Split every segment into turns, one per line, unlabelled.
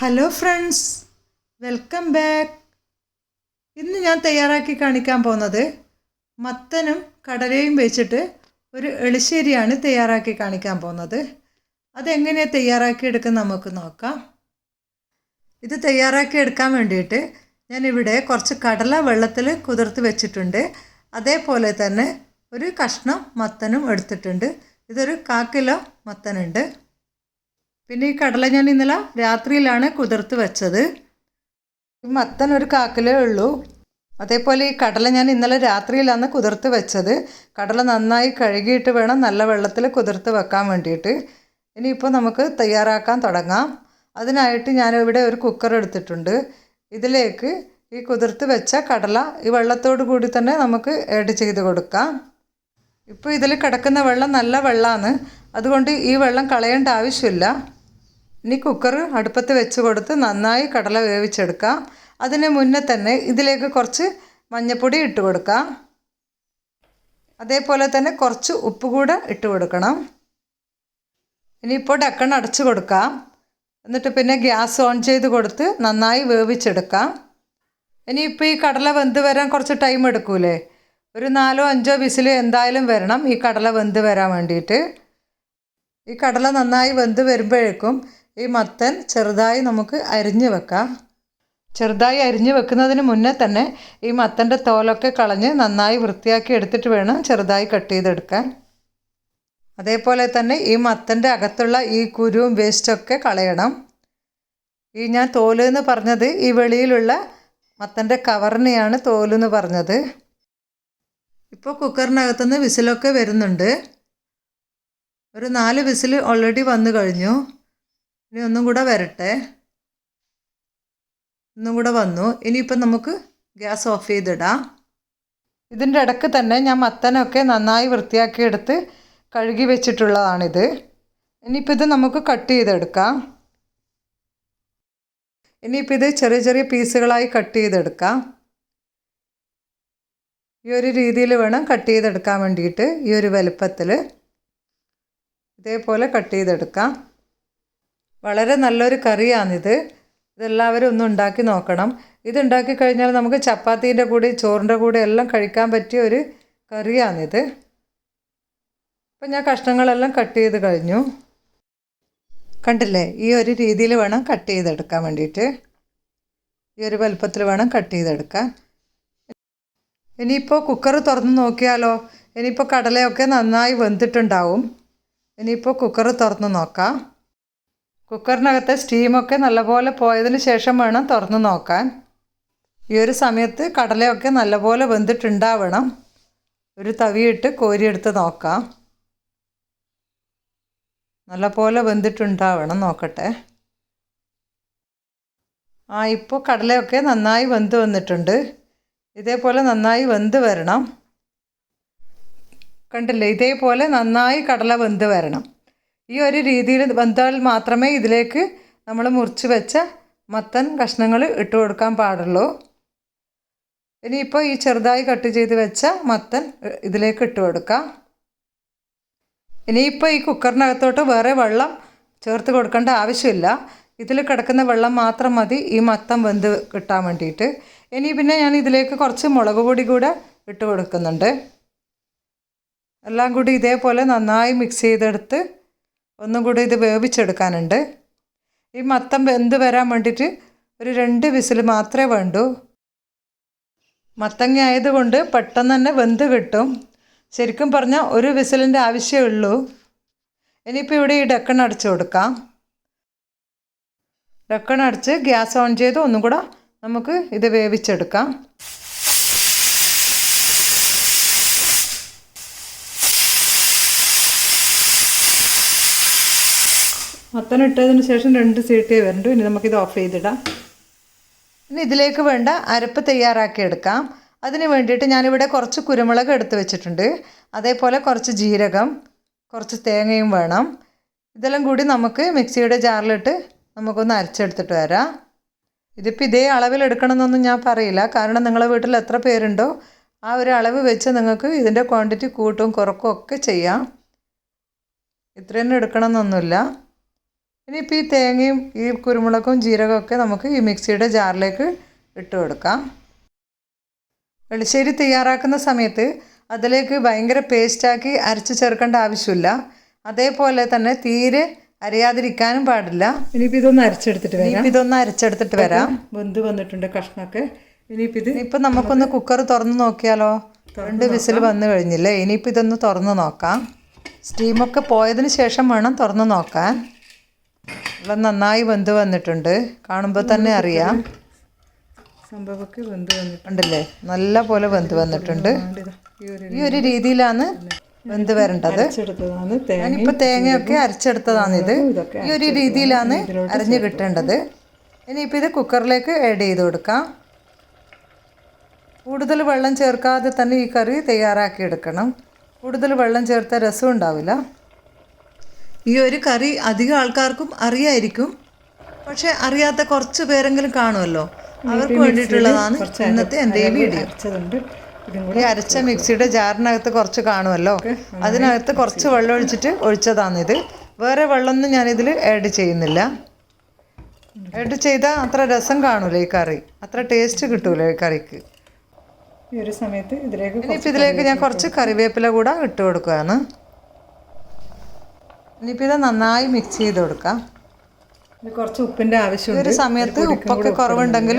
Hello friends welcome back ഇന്ന് ഞാൻ തയ്യാറാക്കി കാണിക്കാൻ പോകുന്നത് മത്തനും കടലയും വെച്ചിട്ട് ഒരു എളിശ്ശേരിയാണ് തയ്യാറാക്കി കാണിക്കാൻ പോകുന്നത്. അതെങ്ങനെയാണ് തയ്യാറാക്കി എടുക്കുന്നത് നമുക്ക് നോക്കാം. ഇത് തയ്യാറാക്കി എടുക്കാൻ വേണ്ടിയിട്ട് ഞാനിവിടെ കുറച്ച് കടല വെള്ളത്തിൽ കുതിർത്ത് വെച്ചിട്ടുണ്ട്. അതേപോലെ തന്നെ ഒരു കഷ്ണം മത്തനും എടുത്തിട്ടുണ്ട്. ഇതൊരു കാക്കിലോ കിലോ മത്തനുണ്ട്. പിന്നെ ഈ കടല ഞാൻ ഇന്നലെ രാത്രിയിലാണ് കുതിർത്ത് വെച്ചത്. മത്തൻ ഒരു കാക്കലേ ഉള്ളൂ. അതേപോലെ ഈ കടല ഞാൻ ഇന്നലെ രാത്രിയിലാണ് കുതിർത്ത് വെച്ചത്. കടല നന്നായി കഴുകിയിട്ട് വേണം നല്ല വെള്ളത്തിൽ കുതിർത്ത് വെക്കാൻ വേണ്ടിയിട്ട്. ഇനിയിപ്പോൾ നമുക്ക് തയ്യാറാക്കാൻ തുടങ്ങാം. അതിനായിട്ട് ഞാൻ ഇവിടെ ഒരു കുക്കർ എടുത്തിട്ടുണ്ട്. ഇതിലേക്ക് ഈ കുതിർത്ത് വെച്ച കടല ഈ വെള്ളത്തോട് കൂടി തന്നെ നമുക്ക് ആഡ് ചെയ്ത് കൊടുക്കാം. ഇപ്പോൾ ഇതിൽ കിടക്കുന്ന വെള്ളം നല്ല വെള്ളമാണ്. അതുകൊണ്ട് ഈ വെള്ളം കളയേണ്ട ആവശ്യമില്ല. ഇനി കുക്കർ അടുപ്പത്ത് വെച്ച് കൊടുത്ത് നന്നായി കടല വേവിച്ചെടുക്കാം. അതിന് മുന്നേ തന്നെ ഇതിലേക്ക് കുറച്ച് മഞ്ഞൾപ്പൊടി ഇട്ട് കൊടുക്കാം. അതേപോലെ തന്നെ കുറച്ച് ഉപ്പ് കൂടെ ഇട്ട് കൊടുക്കണം. ഇനിയിപ്പോൾ ഡക്കൺ അടച്ചു കൊടുക്കാം. എന്നിട്ട് പിന്നെ ഗ്യാസ് ഓൺ ചെയ്ത് കൊടുത്ത് നന്നായി വേവിച്ചെടുക്കാം. ഇനിയിപ്പോൾ ഈ കടല വെന്ത് വരാൻ കുറച്ച് ടൈം എടുക്കൂലേ? ഒരു നാലോ അഞ്ചോ വിസിൽ എന്തായാലും വരണം ഈ കടല വെന്ത് വരാൻ വേണ്ടിയിട്ട്. ഈ കടല നന്നായി വെന്ത് വരുമ്പോഴേക്കും ഈ മത്തൻ ചെറുതായി നമുക്ക് അരിഞ്ഞ് വെക്കാം. ചെറുതായി അരിഞ്ഞ് വെക്കുന്നതിന് മുന്നേ തന്നെ ഈ മത്തന്റെ തോലൊക്കെ കളഞ്ഞ് നന്നായി വൃത്തിയാക്കി എടുത്തിട്ട് വേണം ചെറുതായി കട്ട് ചെയ്തെടുക്കാൻ. അതേപോലെ തന്നെ ഈ മത്തന്റെ അകത്തുള്ള ഈ കുരുവും വേസ്റ്റൊക്കെ കളയണം. ഈ ഞാൻ തോൽ എന്ന് പറഞ്ഞത് ഈ വെളിയിലുള്ള മത്തന്റെ കവറിനെയാണ് തോലെന്ന് പറഞ്ഞത്. ഇപ്പോൾ കുക്കറിനകത്തുനിന്ന് വിസിലൊക്കെ വരുന്നുണ്ട്. ഒരു നാല് വിസിൽ ഓൾറെഡി വന്നു കഴിഞ്ഞു. ഇനി ഒന്നും കൂടെ വരട്ടെ. ഒന്നും കൂടെ വന്നു. ഇനിയിപ്പം നമുക്ക് ഗ്യാസ് ഓഫ് ചെയ്തിടാം. ഇതിന്റെ ഇടയ്ക്ക് തന്നെ ഞാൻ മത്തനൊക്കെ നന്നായി വൃത്തിയാക്കി എടുത്ത് കഴുകി വെച്ചിട്ടുള്ളതാണിത്. ഇനിയിപ്പോൾ ഇത് നമുക്ക് കട്ട് ചെയ്തെടുക്കാം. ഇനിയിപ്പോൾ ഇത് ചെറിയ ചെറിയ പീസുകളായി കട്ട് ചെയ്തെടുക്കാം. ഈ ഒരു രീതിയിൽ വേണം കട്ട് ചെയ്തെടുക്കാൻ വേണ്ടിയിട്ട് ഈ ഒരു വലുപ്പത്തിൽ ഇതേപോലെ കട്ട് ചെയ്തെടുക്കാം. വളരെ നല്ലൊരു കറിയാണിത്. ഇതെല്ലാവരും ഒന്ന് ഉണ്ടാക്കി നോക്കണം. ഇതുണ്ടാക്കി കഴിഞ്ഞാൽ നമുക്ക് ചപ്പാത്തീന്റെ കൂടെ ചോറിന്റെ കൂടെ എല്ലാം കഴിക്കാൻ പറ്റിയ ഒരു കറിയാണിത്. അപ്പം ഞാൻ കഷ്ണങ്ങളെല്ലാം കട്ട് ചെയ്ത് കഴിഞ്ഞു. കണ്ടില്ലേ? ഈ ഒരു രീതിയിൽ വേണം കട്ട് ചെയ്തെടുക്കാൻ വേണ്ടിയിട്ട്. ഈ ഒരു വലുപ്പത്തിൽ വേണം കട്ട് ചെയ്തെടുക്കാൻ. ഇനിയിപ്പോൾ കുക്കർ തുറന്ന് നോക്കിയാലോ? ഇനിയിപ്പോൾ കടലയൊക്കെ നന്നായി വെന്തിട്ടുണ്ടാവും. ഇനിയിപ്പോൾ കുക്കർ തുറന്ന് നോക്കാം. കുക്കറിനകത്തെ സ്റ്റീമൊക്കെ നല്ലപോലെ പോയതിന് ശേഷം വേണം തുറന്ന് നോക്കാൻ. ഈ ഒരു സമയത്ത് കടലയൊക്കെ നല്ലപോലെ വെന്തിട്ടുണ്ടാവണം. ഒരു തവിയിട്ട് കോരിയെടുത്ത് നോക്കാം. നല്ലപോലെ വെന്തിട്ടുണ്ടാവണം നോക്കട്ടെ. ആ ഇപ്പോൾ കടലയൊക്കെ നന്നായി വെന്ത് വന്നിട്ടുണ്ട്. ഇതേപോലെ നന്നായി വെന്ത് വരണം. കണ്ടില്ലേ? ഇതേപോലെ നന്നായി കടല വെന്ത് വരണം. ഈ ഒരു രീതിയിൽ വെന്താൽ മാത്രമേ ഇതിലേക്ക് നമ്മൾ മുറിച്ച് വെച്ച മത്തൻ കഷ്ണങ്ങൾ ഇട്ട് കൊടുക്കാൻ പാടുള്ളൂ. ഇനിയിപ്പോൾ ഈ ചെറുതായി കട്ട് ചെയ്ത് വെച്ച മത്തൻ ഇതിലേക്ക് ഇട്ട് കൊടുക്കാം. ഇനിയിപ്പോൾ ഈ കുക്കറിനകത്തോട്ട് വേറെ വെള്ളം ചേർത്ത് കൊടുക്കേണ്ട ആവശ്യമില്ല. ഇതിൽ കിടക്കുന്ന വെള്ളം മാത്രം മതി ഈ മത്തം വെന്ത് കിട്ടാൻ വേണ്ടിയിട്ട്. ഇനി പിന്നെ ഞാൻ ഇതിലേക്ക് കുറച്ച് മുളക് പൊടി കൂടെ ഇട്ട് കൊടുക്കുന്നുണ്ട്. എല്ലാം കൂടി ഇതേപോലെ നന്നായി മിക്സ് ചെയ്തെടുത്ത് ഒന്നും കൂടി ഇത് വേവിച്ചെടുക്കാനുണ്ട്. ഈ മത്തം വെന്ത് വരാൻ വേണ്ടിയിട്ട് ഒരു രണ്ട് വിസിൽ മാത്രമേ വേണ്ടൂ. മത്തങ്ങ ആയതുകൊണ്ട് പെട്ടെന്ന് തന്നെ വെന്ത് കിട്ടും. ശരിക്കും പറഞ്ഞാൽ ഒരു വിസിലിന്റെ ആവശ്യമേ ഉള്ളൂ. ഇനിയിപ്പോൾ ഇവിടെ ഈ ഡക്കൺ അടച്ചു കൊടുക്കാം. ഡക്കൺ അടച്ച് ഗ്യാസ് ഓൺ ചെയ്ത് ഒന്നും കൂടെ നമുക്ക് ഇത് വേവിച്ചെടുക്കാം. മത്തൻ ഇട്ടതിന് ശേഷം രണ്ട് സീറ്റേ വരണ്ടു. ഇനി നമുക്കിത് ഓഫ് ചെയ്തിടാം. ഇനി ഇതിലേക്ക് വേണ്ട അരപ്പ് തയ്യാറാക്കി എടുക്കാം. അതിന് വേണ്ടിയിട്ട് ഞാനിവിടെ കുറച്ച് കുരുമുളക് എടുത്ത് വെച്ചിട്ടുണ്ട്. അതേപോലെ കുറച്ച് ജീരകം കുറച്ച് തേങ്ങയും വേണം. ഇതെല്ലാം കൂടി നമുക്ക് മിക്സിയുടെ ജാറിലിട്ട് നമുക്കൊന്ന് അരച്ചെടുത്തിട്ട് വരാം. ഇതിപ്പോൾ ഇതേ അളവിൽ എടുക്കണമെന്നൊന്നും ഞാൻ പറയില്ല. കാരണം നിങ്ങളെ വീട്ടിൽ എത്ര പേരുണ്ടോ ആ ഒരു അളവ് വെച്ച് നിങ്ങൾക്ക് ഇതിന്റെ ക്വാണ്ടിറ്റി കൂട്ടും കുറക്കും ഒക്കെ ചെയ്യാം. ഇത്രയൊന്നും എടുക്കണമെന്നൊന്നുമില്ല. ഇനിയിപ്പോൾ ഈ തേങ്ങയും ഈ കുരുമുളകും ജീരകമൊക്കെ നമുക്ക് ഈ മിക്സിയുടെ ജാറിലേക്ക് ഇട്ട് കൊടുക്കാം. എളിശ്ശേരി തയ്യാറാക്കുന്ന സമയത്ത് അതിലേക്ക് ഭയങ്കര പേസ്റ്റാക്കി അരച്ച് ചേർക്കേണ്ട ആവശ്യമില്ല. അതേപോലെ തന്നെ തീരെ അരയാതിരിക്കാനും പാടില്ല.
ഇനിയിപ്പോൾ ഇതൊന്ന് അരച്ചെടുത്തിട്ട് വരാം.
ഇനിയിപ്പോൾ ഇതൊന്ന് അരച്ചെടുത്തിട്ട് വരാം.
വെന്ത് വന്നിട്ടുണ്ട് കഷ്ണമൊക്കെ. ഇനിയിപ്പോൾ ഇത്
ഇപ്പം നമുക്കൊന്ന് കുക്കർ തുറന്ന് നോക്കിയാലോ? രണ്ട് വിസിൽ വന്നു കഴിഞ്ഞില്ലേ? ഇനിയിപ്പോൾ ഇതൊന്ന് തുറന്ന് നോക്കാം. സ്റ്റീമൊക്കെ പോയതിന് ശേഷം വേണം തുറന്ന് നോക്കാൻ. വെള്ളം നന്നായി വെന്ത് വന്നിട്ടുണ്ട്. കാണുമ്പോൾ തന്നെ അറിയാം.
സംഭവമൊക്കെ വെന്ത് വന്നിട്ടുണ്ട്.
ഉണ്ടല്ലേ? നല്ല പോലെ വെന്ത് വന്നിട്ടുണ്ട്.
ഈ ഒരു
രീതിയിലാണ് വെന്ത് വരേണ്ടത്. ഞാനിപ്പോൾ തേങ്ങയൊക്കെ അരച്ചെടുത്തതാണിത് ഈ ഒരു രീതിയിലാണ് അരിഞ്ഞ് കിട്ടേണ്ടത്. ഇനിയിപ്പോൾ ഇത് കുക്കറിലേക്ക് ആഡ് ചെയ്ത് കൊടുക്കാം. കൂടുതൽ വെള്ളം ചേർക്കാതെ തന്നെ ഈ കറി തയ്യാറാക്കി എടുക്കണം. കൂടുതൽ വെള്ളം ചേർത്ത രസം ഉണ്ടാവില്ല. ഈ ഒരു കറി അധികം ആൾക്കാർക്കും അറിയായിരിക്കും. പക്ഷെ അറിയാത്ത കുറച്ച് പേരെങ്കിലും കാണുമല്ലോ. അവർക്ക് വേണ്ടിയിട്ടുള്ളതാണ് ഇന്നത്തെ എന്റെ ഈ വീഡിയോ. ഈ അരച്ച മിക്സിയുടെ ജാറിനകത്ത് കുറച്ച് കാണുമല്ലോ. അതിനകത്ത് കുറച്ച് വെള്ളം ഒഴിച്ചിട്ട് ഒഴിച്ചതാണിത്. വേറെ വെള്ളമൊന്നും ഞാനിതിൽ ആഡ് ചെയ്യുന്നില്ല. ആഡ് ചെയ്താൽ അത്ര രസം കാണൂല ഈ കറി. അത്ര ടേസ്റ്റ് കിട്ടൂല ഈ കറിക്ക്.
ഈ ഒരു സമയത്ത് ഇതിലേക്ക്
ഇനിയിപ്പോൾ ഇതിലേക്ക് ഞാൻ കുറച്ച് കറിവേപ്പില കൂടെ ഇട്ട് കൊടുക്കുകയാണ്. ഇനിയിപ്പോൾ ഇത് നന്നായി മിക്സ് ചെയ്ത് കൊടുക്കാം.
കുറച്ച് ഉപ്പിന്റെ
ആവശ്യം
ആവശ്യമുണ്ട്
ഒരു സമയത്ത് ഉപ്പൊക്കെ കുറവുണ്ടെങ്കിൽ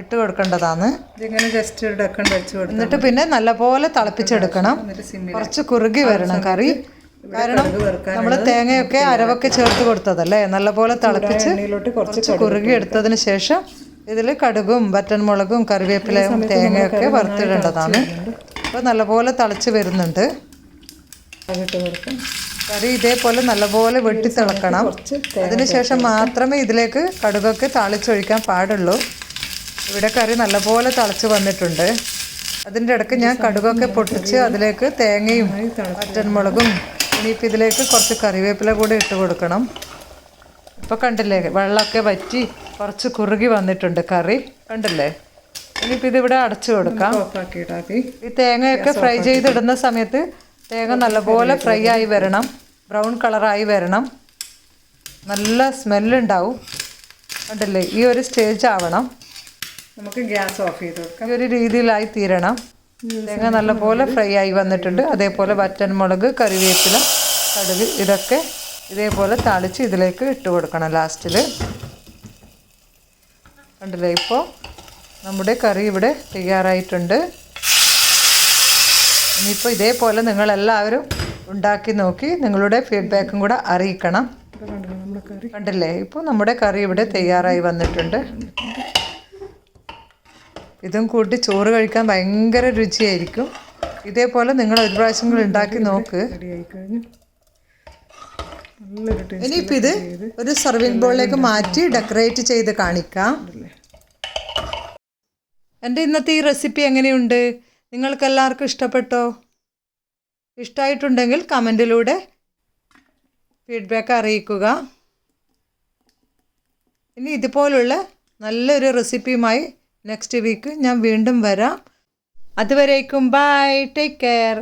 ഇട്ട് കൊടുക്കേണ്ടതാണ്.
ഇതിങ്ങനെ ജസ്റ്റ് ഡക്കൺ വെച്ച് കൊടുക്കും
എന്നിട്ട് പിന്നെ നല്ലപോലെ തിളപ്പിച്ചെടുക്കണം. കുറച്ച് കുറുകി വരണം കറി. കാരണം നമ്മൾ തേങ്ങയൊക്കെ അരവൊക്കെ ചേർത്ത് കൊടുത്തതല്ലേ? നല്ലപോലെ തിളപ്പിച്ച്
കുറച്ച്
കുറുകി എടുത്തതിന് ശേഷം ഇതിൽ കടുകും വറ്റൻമുളകും കറിവേപ്പിലയും തേങ്ങയൊക്കെ വറുത്തിടേണ്ടതാണ്. അപ്പോൾ നല്ലപോലെ തിളച്ച് വരുന്നുണ്ട്.
ഇട്ട് കൊടുക്കാം.
കറി ഇതേപോലെ നല്ലപോലെ
വെട്ടിത്തിളക്കണം.
അതിനുശേഷം മാത്രമേ ഇതിലേക്ക് കടുകൊക്കെ താളിച്ചൊഴിക്കാൻ പാടുള്ളൂ. ഇവിടെ കറി നല്ലപോലെ തളച്ച് വന്നിട്ടുണ്ട്. അതിന്റെ ഇടയ്ക്ക് ഞാൻ കടുകൊക്കെ പൊട്ടിച്ച് അതിലേക്ക് തേങ്ങയും പച്ചമുളകും ഇനിയിപ്പോൾ ഇതിലേക്ക് കുറച്ച് കറിവേപ്പില കൂടി ഇട്ട് കൊടുക്കണം. ഇപ്പോൾ കണ്ടില്ലേ വെള്ളമൊക്കെ വറ്റി കുറച്ച് കുറുകി വന്നിട്ടുണ്ട് കറി. കണ്ടില്ലേ? ഇനിയിപ്പോൾ ഇതിവിടെ അടച്ചു കൊടുക്കാം. ഈ തേങ്ങയൊക്കെ ഫ്രൈ ചെയ്തിടുന്ന സമയത്ത് തേങ്ങ നല്ലപോലെ ഫ്രൈ ആയി വരണം. ബ്രൗൺ കളറായി വരണം. നല്ല സ്മെല്ലുണ്ടാവും കണ്ടില്ലേ? ഈ ഒരു സ്റ്റേജ് ആവണം.
നമുക്ക് ഗ്യാസ് ഓഫ് ചെയ്ത് കൊടുക്കാം.
ഈ ഒരു രീതിയിലായി തീരണം. തേങ്ങ നല്ലപോലെ ഫ്രൈ ആയി വന്നിട്ടുണ്ട്. അതേപോലെ വറ്റൻമുളക് കറിവേപ്പില കടുക് ഇതൊക്കെ ഇതേപോലെ തളിച്ച് ഇതിലേക്ക് ഇട്ട് കൊടുക്കണം ലാസ്റ്റിൽ കണ്ടില്ലേ? ഇപ്പോൾ നമ്മുടെ കറി ഇവിടെ തയ്യാറായിട്ടുണ്ട്. ഇനിയിപ്പോൾ ഇതേപോലെ നിങ്ങളെല്ലാവരും ഉണ്ടാക്കി നോക്കി നിങ്ങളുടെ ഫീഡ്ബാക്കും കൂടെ അറിയിക്കണം.
കണ്ടല്ലോ?
ഇപ്പോൾ നമ്മുടെ കറി ഇവിടെ തയ്യാറായി വന്നിട്ടുണ്ട്. ഇതും കൂട്ടി ചോറ് കഴിക്കാൻ ഭയങ്കര രുചിയായിരിക്കും. ഇതേപോലെ നിങ്ങൾ ഒരു പ്രാവശ്യം കൂടി ഉണ്ടാക്കി നോക്ക്. ഇനിയിപ്പോൾ ഇത് ഒരു സർവിങ് ബോളിലേക്ക് മാറ്റി ഡെക്കറേറ്റ് ചെയ്ത് കാണിക്കാം. എന്റെ ഇന്നത്തെ ഈ റെസിപ്പി എങ്ങനെയുണ്ട്? നിങ്ങൾക്കെല്ലാവർക്കും ഇഷ്ടപ്പെട്ടോ? ഇഷ്ടമായിട്ടുണ്ടെങ്കിൽ കമന്റിലൂടെ ഫീഡ്ബാക്ക് അറിയിക്കുക. ഇനി ഇതുപോലുള്ള നല്ലൊരു റെസിപ്പിയുമായി നെക്സ്റ്റ് വീക്ക് ഞാൻ വീണ്ടും വരാം. അതുവരേക്കും ബൈ ടേക്ക് കെയർ